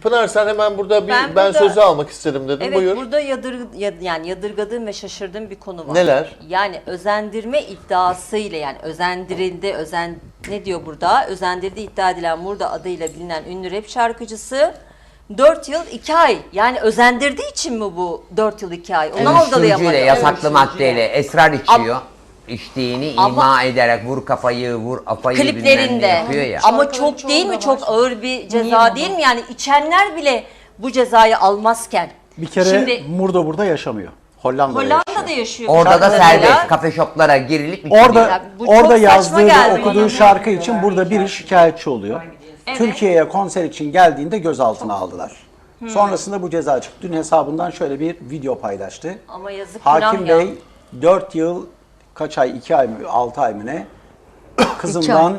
Pınar sen hemen burada bir ben, Ben burada- sözü almak istedim dedim. Evet Buyur. burada yadır, ya- yani yadırgadığım ve şaşırdığım bir konu var. Neler? Yani özendirme iddiasıyla yani özendirildi, özen ne diyor burada? Özendirdiği iddia edilen burada adıyla bilinen ünlü rap şarkıcısı 4 yıl 2 ay. Yani özendirdiği için mi bu 4 yıl 2 ay? Onu Uyuşturucuyla, algılayamadım. yasaklı maddeyle esrar içiyor. İçtiğini Ama- ima ederek vur kafayı, vur afayı bilmem ne kliplerinde. yapıyor ya. Ama Şarkıların çok değil mi? çoğunda Çok var. ağır bir ceza Niye değil bu? mi? Yani içenler bile bu cezayı almazken. Bir kere Şimdi Murda burada yaşamıyor. Hollanda'da, Hollanda'da yaşıyor. yaşıyor. Orada da kadarıyla. serbest kafe shoplara girilip içiliyor. Orada Ya bu çok orada saçma yazdığı geldi ve okuduğu şarkı için burada biri şikayetçi oluyor. Evet. Türkiye'ye konser için geldiğinde gözaltına aldılar. Sonrasında bu ceza çıktı. Dün hesabından şöyle bir video paylaştı. Ama yazık Hakim günah ya. Bey 4 yıl kaç ay 2 ay mı 6 ay mı ne kızımdan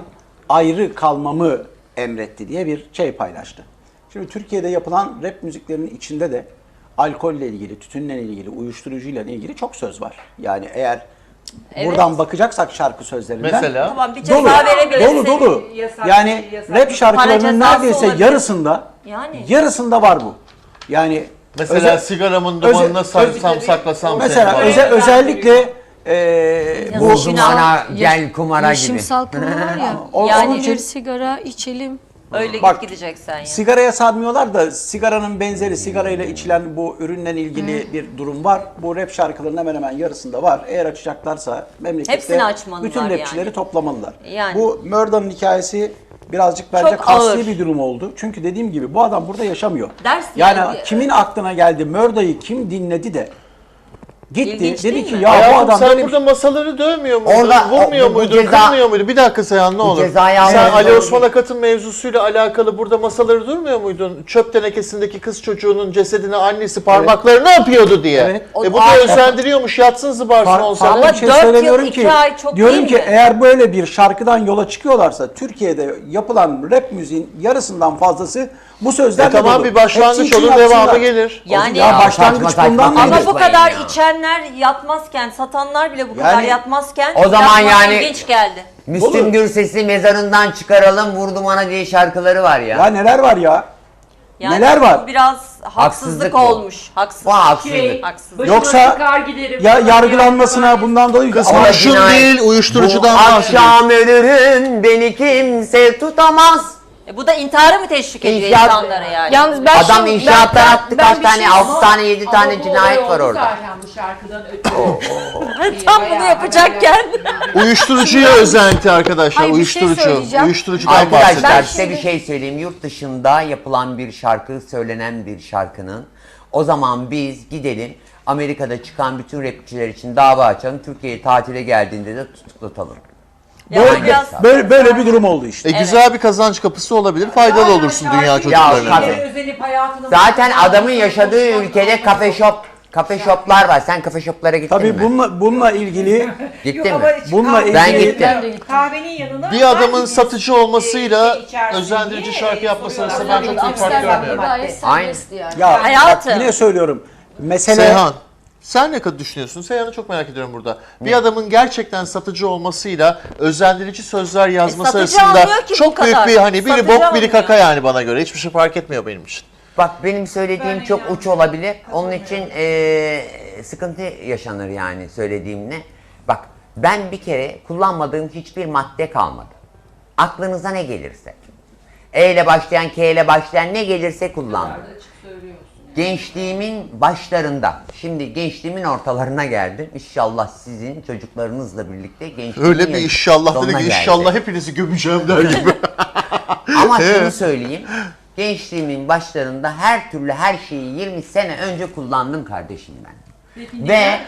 ayrı kalmamı emretti diye bir şey paylaştı. Şimdi Türkiye'de yapılan rap müziklerinin içinde de alkolle ilgili, tütünle ilgili, uyuşturucuyla ilgili çok söz var. Yani eğer Evet. buradan bakacaksak şarkı sözlerinden Mesela? Tamam bir ceza dolu, verebilirsin. dolu dolu. Yasak Yani yasak rap şarkılarının Para neredeyse olabilir. yarısında Yani. yarısında var bu. Yani Mesela özel- sigaramın özel- dumanına sarsam saklasam Mesela seni. öze- özellikle eee bu Yazık günah. Kumara, gel kumara gibi. Yaşımsal konu var ya. O- Yani- onun için Bir sigara içelim. Öyle Bak, gideceksen ya. sigaraya sarmıyorlar da sigaranın benzeri sigarayla içilen bu ürünle ilgili bir durum var. Bu rap şarkıların hemen hemen yarısında var. Eğer açacaklarsa memlekette Hepsini açmalılar bütün rapçileri yani. toplamalılar. Yani. Bu Murdo'nun hikayesi birazcık bence Çok kasti bir durum oldu. Çünkü dediğim gibi bu adam burada yaşamıyor. Ders yani, yani. kimin aklına geldi Murdo'yu kim dinledi de gitti İlginç dedi değil ki mi? ya bu Hayatım adam sen böyle burada masaları dövmüyor muydun? Orada- vurmuyor o- bu muydun? ceza- Kırmıyor muydu? Bir dakika Seyhan ne olur. cezayı sen almayan Ali Osman Akat'ın mevzusuyla alakalı burada masaları durmuyor muydun? Çöp tenekesindeki kız çocuğunun cesedine annesi parmakları ne yapıyordu diye. Evet. E bu da Aa, özendiriyormuş yatsın zıbarsın Far- 10 farklı sene. Ama bir şey dört yıl, söylemiyorum iki ki. ay çok diyorum değil ki mi? eğer böyle bir şarkıdan yola çıkıyorlarsa Türkiye'de yapılan rap müziğin yarısından fazlası bu sözlerle E tamam bir başlangıç olur devamı gelir. Yani ya Ya başlangıç saçma bundan ama bu kadar ya. içenler yatmazken, satanlar bile bu kadar Yani- yatmazken O zaman yani- ilginç geldi. Müslüm. Gürses'i mezarından çıkaralım vurdum ana diye şarkıları var ya. Ya neler var ya? Yani Neler var? Bu biraz haksızlık, Haksızlık bu. olmuş. Haksızlık. Bu haksızlık. Şey, Haksızlık. Yoksa giderim. ya yargılanmasına yani. bundan dolayı Kısmı ama değil, uyuşturucudan Bu bahsediyor. akşam ölürüm beni kimse tutamaz. E bu da intiharı mı teşvik ediyor İnşaat- insanlara yani? Yalnız ben Adam şimdi- inşaattan ben- attı ben kaç bir tane şey- 6 tane 7 tane Ama bu cinayet var oldu orada. Zaten bu şarkıdan ötürü. Tam bunu yapacakken. Uyuşturucuya özenti arkadaşlar. Hayır, bir şey uyuşturucu. söyleyeceğim. Uyuşturucudan Arkadaşlar size bir şey söyleyeyim. Yurt dışında yapılan bir şarkı, söylenen bir şarkının o zaman biz gidelim Amerika'da çıkan bütün rapçiler için dava açalım. Türkiye'ye tatile geldiğinde de tutuklatalım. Ya böyle, biraz böyle, böyle bir durum oldu işte. E, güzel bir kazanç kapısı olabilir. Faydalı olursun dünya çocuklarına. kafe- Özenip hayatını Zaten adamın yaşadığı ülkede kafe shop, kafe shoplar var. Sen kafe shoplara gittin Tabii mi? bununla bununla ilgili Gittin mi? Bununla ilgili- Ben gittim. Kahvenin yanına Bir adamın satıcı olmasıyla özendirici şarkı yapması arasında ben çok büyük fark görmüyorum. Madde. Aynı. ya Hayatım. bak yine söylüyorum. Mesele Seyhan, sen ne kadar düşünüyorsun? Seyhan'ı çok merak ediyorum burada. Bir adamın gerçekten satıcı olmasıyla özendirici sözler yazması E, satıcı arasında almıyor ki bu çok büyük kadar. bir hani biri Satıcı bok biri kaka yani bana göre. Hiçbir şey fark etmiyor benim için. Bak benim söylediğim çok uç olabilir. Onun için eee, sıkıntı yaşanır yani söylediğimle. Bak ben bir kere kullanmadığım hiçbir madde kalmadı. Aklınıza ne gelirse. E ile başlayan, K ile başlayan ne gelirse kullandım. Gençliğimin başlarında, şimdi gençliğimin ortalarına geldim. İnşallah sizin çocuklarınızla birlikte gençliğimin Öyle bir inşallah dedi ki inşallah hepinizi gömeceğim der gibi. Ama şunu söyleyeyim. Gençliğimin başlarında her türlü her şeyi 20 sene önce kullandım kardeşim ben. Ve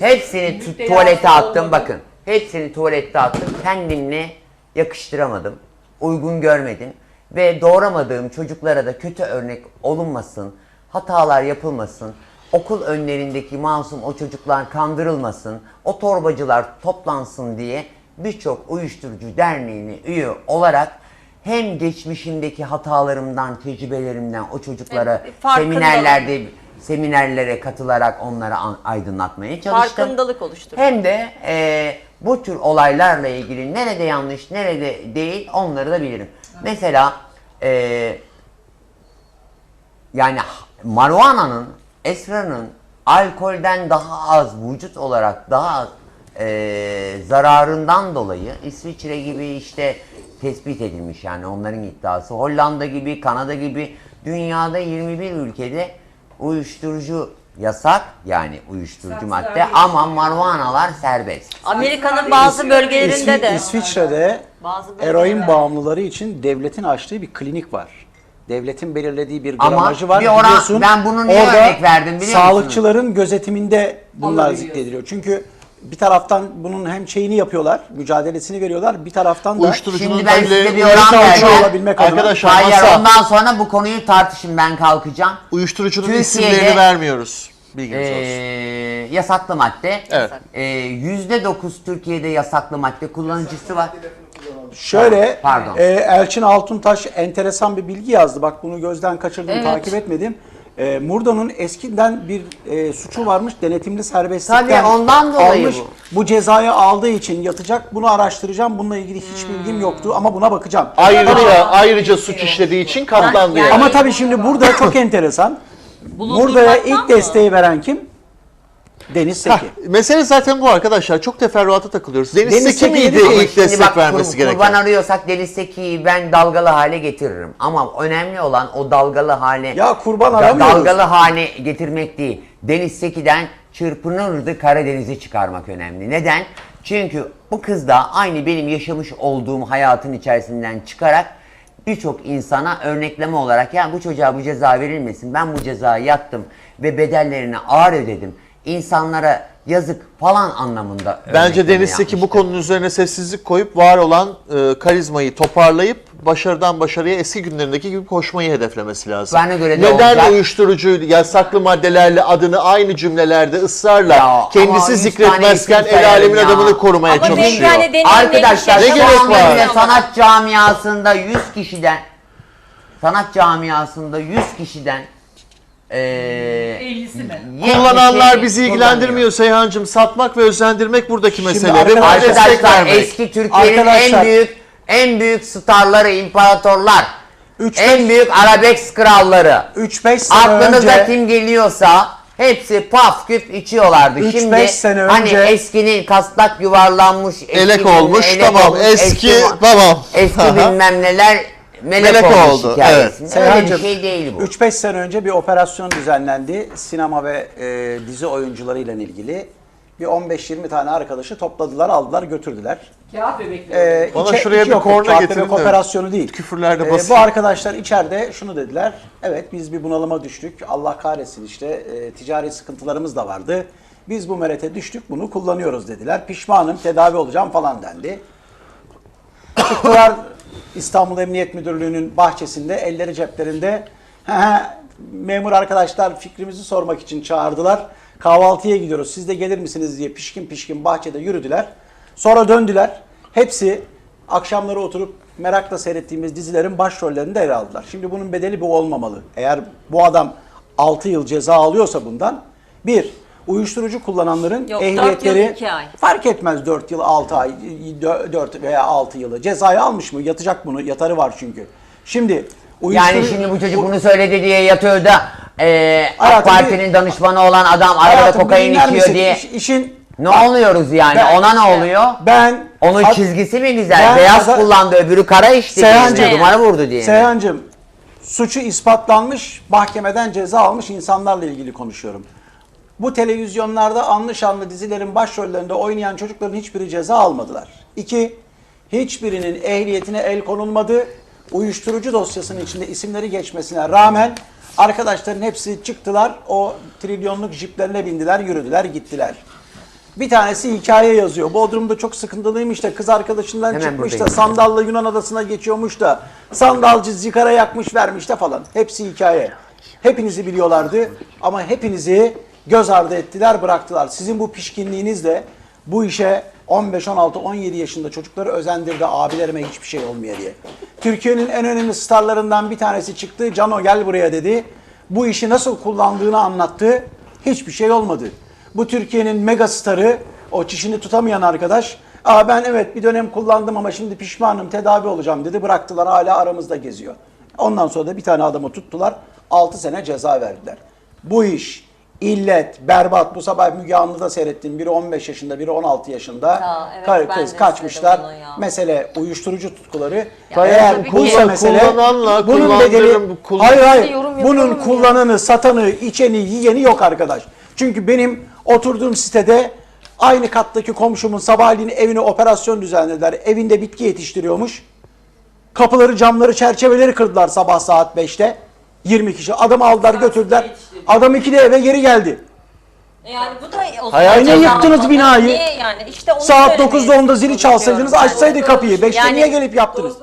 hepsini tu- tuvalete attım bakın. Hepsini tuvalette attım. Kendimle yakıştıramadım. Uygun görmedim. Ve doğuramadığım çocuklara da kötü örnek olunmasın. Hatalar yapılmasın. Okul önlerindeki masum o çocuklar kandırılmasın. O torbacılar toplansın diye birçok uyuşturucu derneğine üye olarak hem geçmişimdeki hatalarımdan, tecrübelerimden o çocuklara Evet, seminerlerde seminerlere katılarak onları aydınlatmaya çalıştım. farkındalık oluşturur. Hem de e, bu tür olaylarla ilgili nerede yanlış, nerede değil onları da bilirim. Mesela e, yani marijuana'nın, esrarın alkolden daha az vücut olarak daha az eee, zararından dolayı İsviçre gibi işte tespit edilmiş yani onların iddiası. Hollanda gibi, Kanada gibi dünyada 21 ülkede uyuşturucu yasak yani uyuşturucu madde ama marijuanalar serbest. Amerika'nın bazı bölgelerinde İsvi- de. İsviçre'de Bazı eroin bağımlıları için devletin açtığı bir klinik var. Devletin belirlediği bir Ama gramajı var. bir oran- Biliyorsun, ben bunu niye orada örnek verdim biliyor Sağlıkçıların gözetiminde bunlar zikrediliyor. Çünkü bir taraftan bunun hem şeyini yapıyorlar, mücadelesini veriyorlar. Bir taraftan da Uyuşturucunun Şimdi ben size bir uyuşturucu oran vereceğim. olabilmek adına- Arkadaşlar Hayır masa ondan sonra bu konuyu tartışın ben kalkacağım. uyuşturucunun Türkiye'de- isimlerini vermiyoruz. Bilginiz olsun. Ee, yasaklı madde. Evet. Ee, %9 Türkiye'de yasaklı madde kullanıcısı var. Şöyle, Pardon. e, Elçin Altuntaş enteresan bir bilgi yazdı. Bak bunu gözden kaçırdım, takip etmedim. E, Murdo'nun eskiden bir e, suçu varmış, denetimli serbestlikten Tabii, ondan dolayı almış. Bu. cezayı aldığı için yatacak. Bunu araştıracağım. Bununla ilgili hiç bilgim yoktu ama buna bakacağım. Ayrıca ayrıca suç işlediği için katlandı Yani- yani. Ama tabii şimdi burada çok enteresan. Murda'ya ilk desteği veren kim? Deniz Seki. mesele zaten bu arkadaşlar. Çok teferruata takılıyoruz. Deniz, Deniz Seki Seki miydi ilk destek bak, vermesi kur- gereken? Kurban arıyorsak Deniz Seki'yi ben dalgalı hale getiririm. Ama önemli olan o dalgalı hale Ya kurban aramıyoruz. dalgalı hale getirmek değil. Deniz Seki'den çırpınırdı Karadeniz'i çıkarmak önemli. Neden? Çünkü bu kız da aynı benim yaşamış olduğum hayatın içerisinden çıkarak birçok insana örnekleme olarak ya bu çocuğa bu ceza verilmesin ben bu cezayı yattım ve bedellerini ağır ödedim. İnsanlara yazık falan anlamında Bence Deniz Seki bu konunun üzerine sessizlik koyup var olan e, karizmayı toparlayıp başarıdan başarıya eski günlerindeki gibi koşmayı hedeflemesi lazım. Bana göre de Neden olacak. uyuşturucu yasaklı maddelerle adını aynı cümlelerde ısrarla Ya ama kendisi üç zikretmezken tane isim el alemin sayarım ya. adamını korumaya Ama çalışıyor. deneyimli Arkadaşlar Ne şu gerek anda var? bile sanat camiasında 100 kişiden sanat camiasında 100 kişiden 50'si mi? Kullananlar 70'i bizi ilgilendirmiyor Seyhancığım. Satmak ve özendirmek buradaki mesele. Ve buna arkadaşlar- destek Arkadaşlar vermek. eski Türkiye'nin Arkadaşlar- en büyük en büyük starları, imparatorlar, Üç, en beş- büyük arabesk kralları. 3-5 sene Aklınıza önce kim geliyorsa hepsi paf küp içiyorlardı. Üç, Şimdi beş sene hani önce- eskinin kastak yuvarlanmış, Elek eskinin olmuş, elek tamam, olmuş, eski, eski, tamam. Eski Aha. bilmem neler melek, Melek olmuş oldu, hikayesi. Öyle bir şey değil bu. 3-5 sene önce bir operasyon düzenlendi. Sinema ve e, dizi oyuncularıyla ilgili. Bir 15-20 tane arkadaşı topladılar, aldılar, götürdüler. Kağıt bebekleri. Ee, Bana içe- şuraya bir korna kağıt getirin bebek de operasyonu değil. küfürler de Ee, basayım. bu arkadaşlar içeride şunu dediler. Evet biz bir bunalıma düştük. Allah kahretsin işte e, ticari sıkıntılarımız da vardı. Biz bu merete düştük bunu kullanıyoruz dediler. Pişmanım tedavi olacağım falan dendi. Çıktılar İstanbul Emniyet Müdürlüğü'nün bahçesinde elleri ceplerinde "He he, memur arkadaşlar fikrimizi sormak için çağırdılar. Kahvaltıya gidiyoruz siz de gelir misiniz diye pişkin pişkin bahçede yürüdüler. Sonra döndüler. Hepsi akşamları oturup merakla seyrettiğimiz dizilerin başrollerinde yer aldılar. Şimdi bunun bedeli bu olmamalı. Eğer bu adam 6 yıl ceza alıyorsa bundan bir uyuşturucu kullananların Yok, yıl, ehliyetleri iki ay. Fark etmez 4 yıl 6 ay 4 veya 6 yılı. Cezayı almış mı? Yatacak bunu. Yatarı var çünkü. Şimdi Yani uyuşturucu- şimdi bu çocuk bunu söyledi diye yatıyor da eee AK Parti'nin danışmanı olan adam bir kokain içiyor misin? diye İş- işin ne oluyoruz yani? Ben- Ona ne oluyor? ben Onun çizgisi mi güzel? Ben Beyaz ada- kullandı öbürü kara içti? Seyhancığım, Dumara vurdu diye? Seyhancığım suçu ispatlanmış, mahkemeden ceza almış insanlarla ilgili konuşuyorum. Bu televizyonlarda anlı şanlı dizilerin başrollerinde oynayan çocukların hiçbiri ceza almadılar. İki, hiçbirinin ehliyetine el konulmadı. Uyuşturucu dosyasının içinde isimleri geçmesine rağmen arkadaşların hepsi çıktılar. O trilyonluk jiplerine bindiler, yürüdüler, gittiler. Bir tanesi hikaye yazıyor. Bodrum'da çok sıkıntılıymış da kız arkadaşından Hemen çıkmış da sandalla Yunan adasına geçiyormuş da sandalcı zikara yakmış vermiş de falan. Hepsi hikaye. Hepinizi biliyorlardı ama hepinizi göz ardı ettiler bıraktılar. Sizin bu pişkinliğinizle bu işe 15, 16, 17 yaşında çocukları özendirdi abilerime hiçbir şey olmuyor diye. Türkiye'nin en önemli starlarından bir tanesi çıktı. Cano gel buraya dedi. Bu işi nasıl kullandığını anlattı. Hiçbir şey olmadı. Bu Türkiye'nin mega starı, o çişini tutamayan arkadaş, Aa ben evet bir dönem kullandım ama şimdi pişmanım, tedavi olacağım dedi. Bıraktılar hala aramızda geziyor. Ondan sonra da bir tane adamı tuttular. 6 sene ceza verdiler. Bu iş illet, berbat. Bu sabah Müge Anlı'da seyrettim. Biri 15 yaşında, biri 16 yaşında. Ya, evet, Karı ben kız de kaçmışlar. izledim onu ya. Mesele uyuşturucu tutkuları. Eğer tabii ki. buysa mesele Kullananla bunun bedeli kullan- hayır hayır. Yorum Bunun yapalım ya. kullananı, satanı, içeni, yiyeni yok arkadaş. Çünkü benim oturduğum sitede aynı kattaki komşumun sabahleyin evine operasyon düzenlediler. Evinde bitki yetiştiriyormuş. Kapıları, camları, çerçeveleri kırdılar sabah saat 5'te. 20 kişi. Adamı aldılar götürdüler. Adam 2'de eve geri geldi. E Yani bu da o Hayal- Niye yıktınız binayı? Niye yani? İşte onu Saat söylemeye 9'da onda zili çalışıyorum çalsaydınız açsaydı kapıyı. 5'te Yani- niye gelip yaptınız?